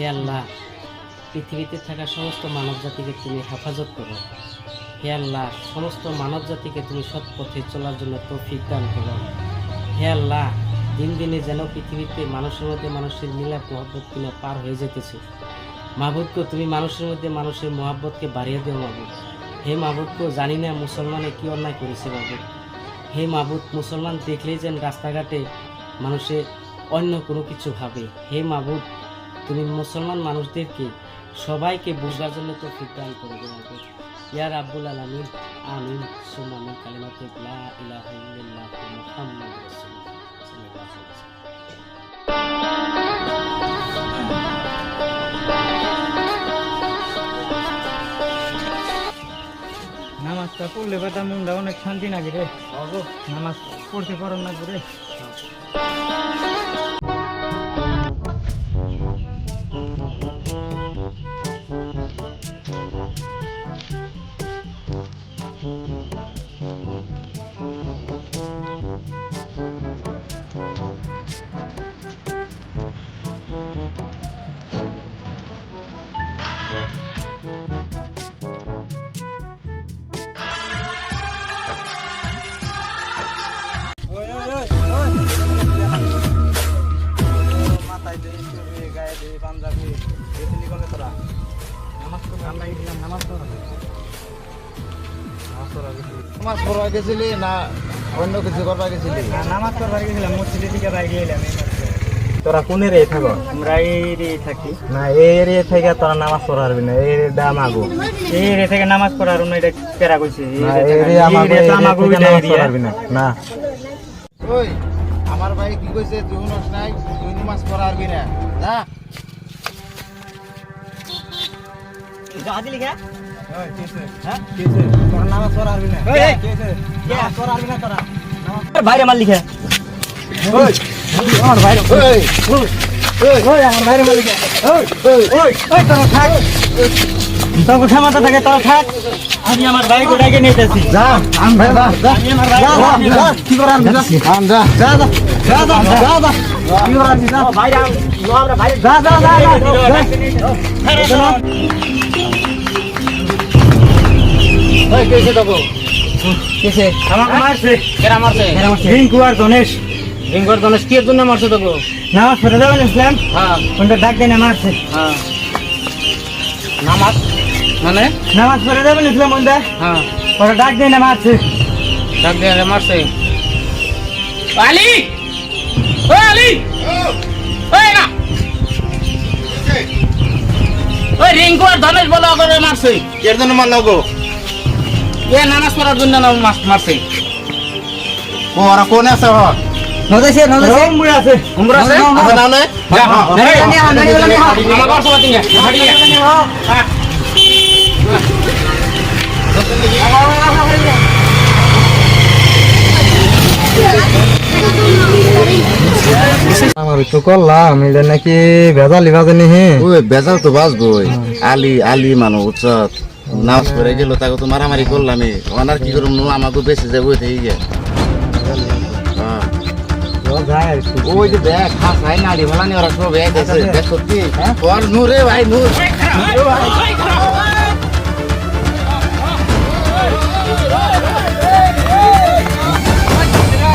হে আল্লাহ, পৃথিবীতে থাকা সমস্ত মানব জাতিকে তুমি হেফাজত করো। হে আল্লাহ, সমস্ত মানব জাতিকে তুমি সৎ পথে চলার জন্য তৌফিক দান করো। হে আল্লাহ, দিন দিনে যেন পৃথিবীতে মানুষের মধ্যে মানুষের মিলাপ মহব্বত কিনা পার হয়ে যেতেছে। মাহবুদকে তুমি মানুষের মধ্যে মানুষের মহাব্বতকে বাড়িয়ে দেও, মাহবুদ। হে মাহবুদকে জানি না মুসলমানে কি অন্যায় করেছে, মাহবুদ। হে মাহবুদ, মুসলমান দেখলেই যেন রাস্তাঘাটে মানুষে অন্য কোনো কিছু ভাবে। হে মাহবুদ তুমি মুসলমান মানুষদেরকে সবাইকে বুঝবার জন্য তো দান করে দেবো মাহবুদ ইয়ার আব্বুল আলমিন আমিন। সুমামিন কালিমাতে লা ইলাহা ইল্লাল্লাহ মুহাম্মাদুর রাসূলুল্লাহ। সাল্লাল্লাহু আলাইহি ওয়াসাল্লাম। নামাজটা পড়লে বেটা মনটা অনেক শান্তি লাগে রে। নামাজ পড়তে পারো না রে। নামাজ পড়া গেছিলি না অন্য কিছু করবা গেছিলি না, নামাজ পড়বার গেছিলাম মসজিদের দিকে বাইরে এলাম তোরা কোন এরিয়ায় থাকো আমরা এই এরিয়ায় থাকি না এই এরিয়া থেকে তোরা নামাজ পড়া পারবি না এই এরিয়া আমাগো এই এরিয়া থেকে নামাজ পড়ার অন্য এটা কেরা কইছি এই থেকে- এই আমাগো, এই area আমাগো নামাজ না। না ওই আমার ভাই কি কইছে তুই নাই তুই নামাজ পড়াবি না না কিসে? হ্যাঁ? কিসে? বাইরে মাল লিখে আমার বাইরে আমার বাইরে মাল লিখে তোরা থাক তোর ক্ষমতা থাকে তোরা থাক আমি আমার বাইক ওটাকে নিতেছি যা, আন ভাই, যা, যা। আমি আমার বাইক যা, কি করার আন, যা। আন, যা, যা, যা, যা, যা, যা, যা। কি করার আন, যা। বাইরে আমরা বাইরে যা, যা, যা, যা, কিসে দেবো? কিসে? আমাকে মারছে। কেরা মারছে? রিঙ্কু আর গণেশ রিঙ্গর গণেশ কি এর জন্য মারছে তোকে? নামাজ পড়ে যাবেন ইসলাম? হ্যাঁ, কোনটা ডাক দেয় না মারছে হ্যাঁ। নামাজ? মানে? নামাজ পড়ে যাবেন ইসলাম কোনটা হ্যাঁ। ওরা ডাক দেয় না মারছে ডাক দিয়ে মারছে। আলি! ও আলি! ওই না ওই রিঙ্কু আর ধনেশ বলে করে মারছে। এর জন্য মারলো গো? এ নামাজ পড়ার জন্য না মাস- মারছে ওরা কোন আছে হ নদেশে নদেশে মুড়ে আছে উমরা আছে আছে না নে যা হ আমার ঘর সবাই দিঙ্গা হ্যাঁ আমার তো করলাম এটা নাকি ভেজালি ভাজে হে ওই বেজাল তো বাঁচবই আলি আলি মানুষ নাচ করে গেল তাকে তো মারামারি করলাম ওনার কি করুন আমাকে বেঁচে যাব হ্যাঁ। ওই যে দেখ খাস ভাই নাড়ি মালানি ওরা সব এক আছে দেখ সত্যি ওর নূরে ভাই নূর আলি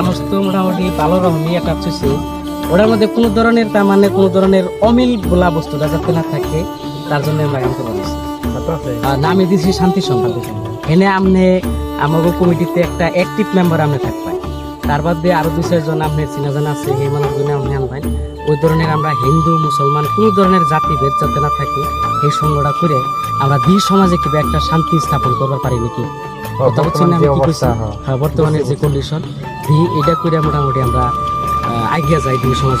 মানুষ তো মোটামুটি ভালো রকমই একটা চুছে ওটার মধ্যে কোনো ধরনের, তার মানে কোনো ধরনের অমিল বলা বস্তুটা যাতে না থাকে, তার জন্য আমরা কাম করে দিচ্ছি নামে দিছি শান্তি সংঘ এনে আমনে আমাকে কমিটিতে একটা অ্যাক্টিভ মেম্বার আপনি থাকবেন তার বাদ দিয়ে আরও দু চারজন আপনি চিনা জানা আছে এই মানুষগুলো আপনি আনবেন ওই ধরনের আমরা হিন্দু, মুসলমান, কোনো ধরনের জাতি ভেদ যাতে না থাকে, এই সংগ্রহটা করে আমরা দুই সমাজে কীভাবে একটা শান্তি স্থাপন করবার পারি নাকি কথা বলছি না আমি কি কইছি? হ্যাঁ বর্তমানে যে কন্ডিশন এটা করে মোটামুটি আমরা আহ, এগিয়ে যাই দুই সমাজ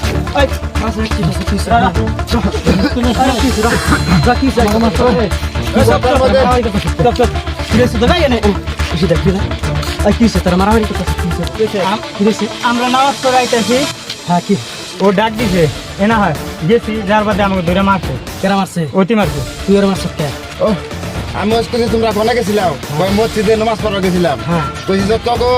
আমরা নামাজ পড়াইতেছি হ্যাঁ কি ও ডাক দিছে এনা হয় গেছি যার বাদে আমাকে ধরে মারছে কেরা মারছে অতি মারছে তুই ওর মারছ ও, আমি কইছি তোমরা ফোনে গেছিলাম ওই মসজিদে নামাজ পড়া গেছিলাম। হ্যাঁ। কইছি যে তোকে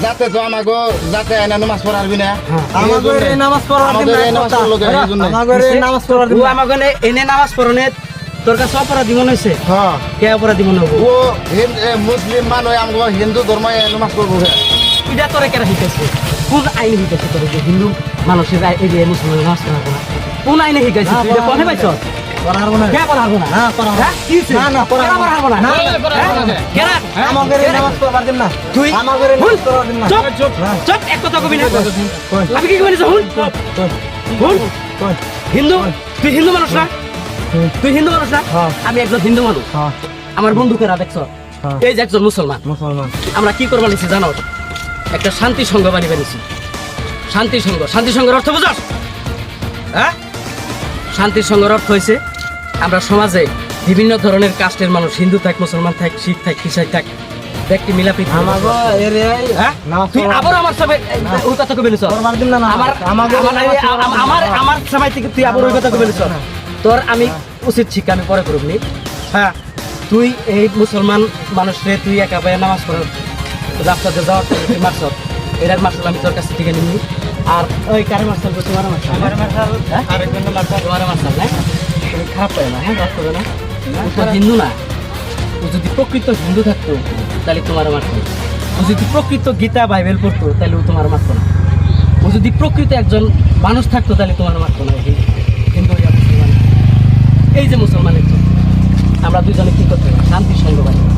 যাতে তো আমাকে যাতে আইনা নামাজ পড়ারবি না হ্যাঁ। আমাদের এই নামাজ পড়ার আমাদের এই নামাজ পড়ল কে? এই জন্যে। আমাদের এই নামাজ পড়ার ও আমাকে নে- এনে নামাজ পড়নে তোর কাছে অপরাধী মনে হয়েছে হ্যাঁ। কে অপরাধী মনে হব? ও মুসলিম মানুষ আমাকে হিন্দু ধর্ম নামাজ পড়ব হে। এটা তোরে কেরা শিখাইছে? কোন আইনে শিখাইছে তোর হিন্দু মানুষের এই যে মুসলমান নামাজ পড়া কোন কোন আইনে শিখাইছে? তুই এটা কোনে পাইছ পড়াবো না। কে পড়াবো না? না পড়াবো হ্যাঁ? কি না, না, পড়াবো না। না? না, হ্যাঁ? কেরা? আমাদের নামাজ পড়ার দিন না। তুই আমাদের নামাজ পড়ার দিন না। চুপ। চুপ। হ্যাঁ। চুপ এক কথা কবি না। আমি কি কইছি হুন হুন হিন্দু? তুই হিন্দু মানুষ না? তুই হিন্দু মানুষ না? হ্যাঁ। আমি একজন হিন্দু মানুষ। হ্যাঁ। আমার বন্ধুকেরা দেখছ? হ্যাঁ। এই যে একজন মুসলমান। মুসলমান। আমরা কি করবা নিছি জানো? একটা শান্তি সংঘ বানিয়ে নিছি। শান্তি সংঘ শান্তি সংঘের অর্থ বুঝাস হ্যাঁ? শান্তি সংঘের অর্থ হয়েছে আমরা সমাজে বিভিন্ন ধরনের কাস্টের মানুষ হিন্দু থাক মুসলমান থাক শিখ থাক খ্রিস্টান থাক ব্যক্তি হ্যাঁ তুই আবার আমার সবাই ওই কথা কবে আমার আমার। আমার সবাই থেকে তুই আবার ওই কথা কবে তোর আমি উচিত শিক্ষা আমি পরে করবনি হ্যাঁ তুই এই মুসলমান মানুষরে তুই একা পায়ে নামাজ পড়ার রাস্তাতে যাওয়ার মারছ এটার মার্শাল আমি তোর কাছ থেকে নিবি আর ওই কারে মার্শাল মার্শাল আমার মার্শাল হ্যাঁ? আরেকজন মার্শাল তোমার মার্শাল না তুমি খারাপ পাই না হ্যাঁ রাগ করবে না। ও হিন্দু না। ও যদি প্রকৃত হিন্দু থাকতো, তাহলে তোমার মারতো ও যদি প্রকৃত গীতা, বাইবেল পড়তো, তাহলে ও তোমার মারতো না। ও যদি প্রকৃত একজন মানুষ থাকতো, তাহলে তোমার মারতো না। হিন্দু মুসলমান। এই যে মুসলমানের আমরা দুজনে কি করতে শান্তি সংঘ বানিয়ে।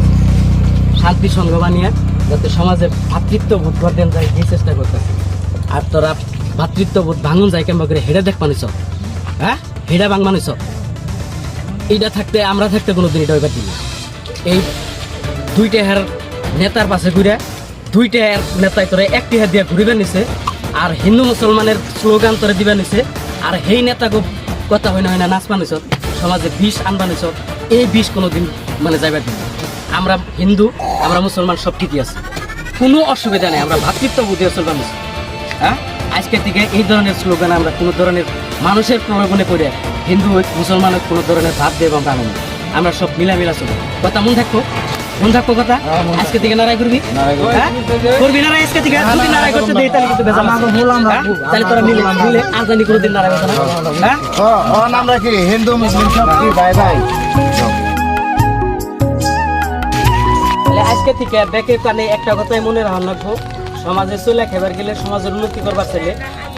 শান্তি সংঘ বানিয়ে যাতে সমাজে ভাতৃত্ববোধ বর্ধন যায়, এই চেষ্টা করতেছে। আর তোরা ভাতৃত্ববোধ ভাঙুন যায় কেমন করে? হেডে দেখ মানুষ হ্যাঁ? হেডা ভাঙ মানুষ এইটা থাকতে, আমরা থাকতে কোনো দিন এটা ওইবার এই দুইটা হের নেতার পাশে ঘুরে, দুইটা হের নেতায় তোরে একটি হাত দিয়ে ঘুরিবে নিছে, আর হিন্দু মুসলমানের স্লোগান তোরে দিবে নিছে, আর সেই নেতাকে কথা হয় না হয় না নাচ বানিছ সমাজে বিষ আনবা নিছ এই বিষ কোনোদিন মানে যাইবার দিন আমরা হিন্দু, আমরা মুসলমান সব ঠিকই আছে। কোনো অসুবিধা নেই, আমরা ভাতৃত্ব বুঝে চলবা নিছি হ্যাঁ? আজকের থেকে এই ধরনের স্লোগান আমরা কোনো ধরনের মানুষের প্রলোভনে করে হিন্দু হোক মুসলমান হোক কোনো ধরনের ভাব দেব আমরা আনন্দ। আমরা সব মিলামিলা চলবো কথা মন থাকব? মন থাকব কথা? আজকে থেকে নারায় করবি। হ্যাঁ? করবি নারায় আজকে থেকে? যদি নারায় করতে দেই তাহলে কিন্তু হ্যাঁ? তাহলে তোরা মিলে মিলে আর জানি কোনোদিন নারায় না। হ্যাঁ ও ও কি হিন্দু মুসলিম সব কি? ভাই তাহলে আজকে থেকে ব্যাকে কানে একটা কথাই মনে রাখান রাখব সমাজে চলে খেবার গেলে সমাজের উন্নতি করবার চাইলে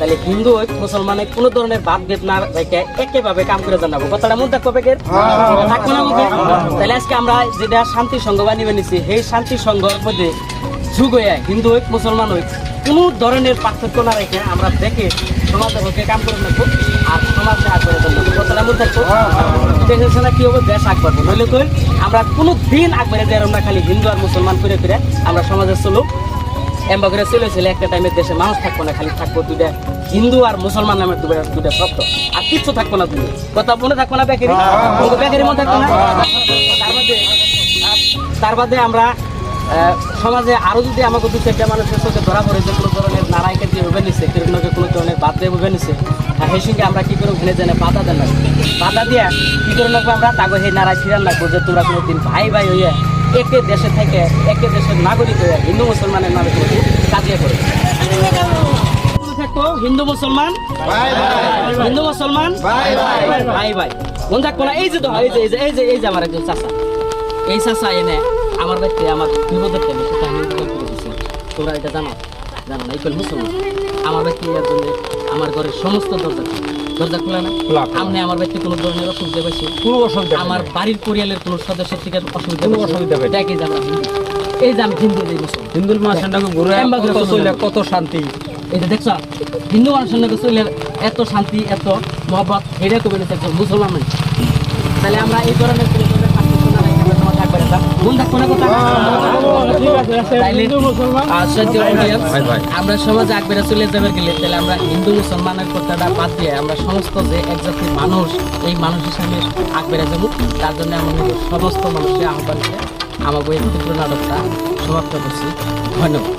তাহলে হিন্দু হোক মুসলমান হোক কোনো ধরনের ভাব ভেদ না রেখে একেভাবে কাম করে জানাব। কথাটা মন থাকব বেকের থাকব না মুখে তাহলে আজকে আমরা যেটা শান্তি সংঘ বানিয়ে নিছি সেই শান্তি সংঘের মধ্যে যুগ হয়ে হিন্দু হোক মুসলমান হোক কোনো ধরনের পার্থক্য না রেখে আমরা দেখে সমাজের হকে কাম করে নেব আর সমাজে আগ করে জানাব কথাটা মন থাকব? দেশের সেনা কি হবে? দেশ আগ নইলে তো আমরা কোনো দিন আগ বেড়ে যাই আমরা খালি হিন্দু আর মুসলমান করে করে আমরা সমাজে চলুক। এমবা করে চলেছিল একটা টাইমের দেশে মানুষ থাকব না, খালি থাকব দুইটা হিন্দু আর মুসলমান নামের দুটা দুটা শব্দ। আর কিচ্ছু থাকব না তুমি কথা মনে থাকব না বেকারি? বেকারি মনে থাকব না? তার মধ্যে বাদে আমরা সমাজে আরও যদি আমাকে দু চারটা মানুষের চোখে ধরা পড়ে, যে কোনো ধরনের নারায় কেটে উবে নিছে কোনো কোনো ধরনের বাদ দিয়ে উবে নিছে, আর সেই সঙ্গে আমরা কি করে ওখানে জানে বাধা দেন বাধা দিয়া কি করে লাগবো আমরা? তাকে সেই নারায় ফিরান লাগবো যে তোমরা কোনোদিন ভাই ভাই হইয়া একে দেশে থেকে একে দেশের নাগরিক হয়ে হিন্দু মুসলমানের কোনো কাজিয়া করে। হিন্দু মুসলমান। হিন্দু মুসলমান। ভাই ভাই মন থাকব না, এই যে তো এই যে এই যে এই যে এই যে আমার একজন চাচা। এই চাচা এনে আমার বাড়িতে আমার বিপদের বিপদ করে দিছি। তোমরা এটা জানো? জানো না, এই মুসলমান। আমার বাড়িতে ইয়ার জন্য আমার ঘরের সমস্ত দরজা। দরজা খোলা না। আপনি আমার বাড়িতে কোনো ধরনের অসুবিধা পাইছি। কোনো অসুবিধা আমার বাড়ির পরিয়ালের কোনো সদস্য থেকে অসুবিধা কোনো অসুবিধা পাই যাব এই যে আমি হিন্দু এই হিন্দুল ঘুরে কত শান্তি। এটা দেখছ হিন্দু মানুষের নাকি চলে এত শান্তি এত মহব্বত এটা কবে একজন মুসলমান তাহলে আমরা এই ধরনের কোনো ধরনের পার্থক্য না রেখে আমরা সমাজে আগবেড়ে চলে যাবে গেলে তাহলে আমরা হিন্দু মুসলমানের কথাটা বাদ দিয়ে আমরা সমস্ত যে এক জাতির মানুষ, এই মানুষ সামনে আগবেড়ে যাব। তার জন্য আমরা সমস্ত মানুষের আহ্বান আমাকে এই ক্ষুদ্র নাটকটা সমাপ্ত করছি। ধন্যবাদ।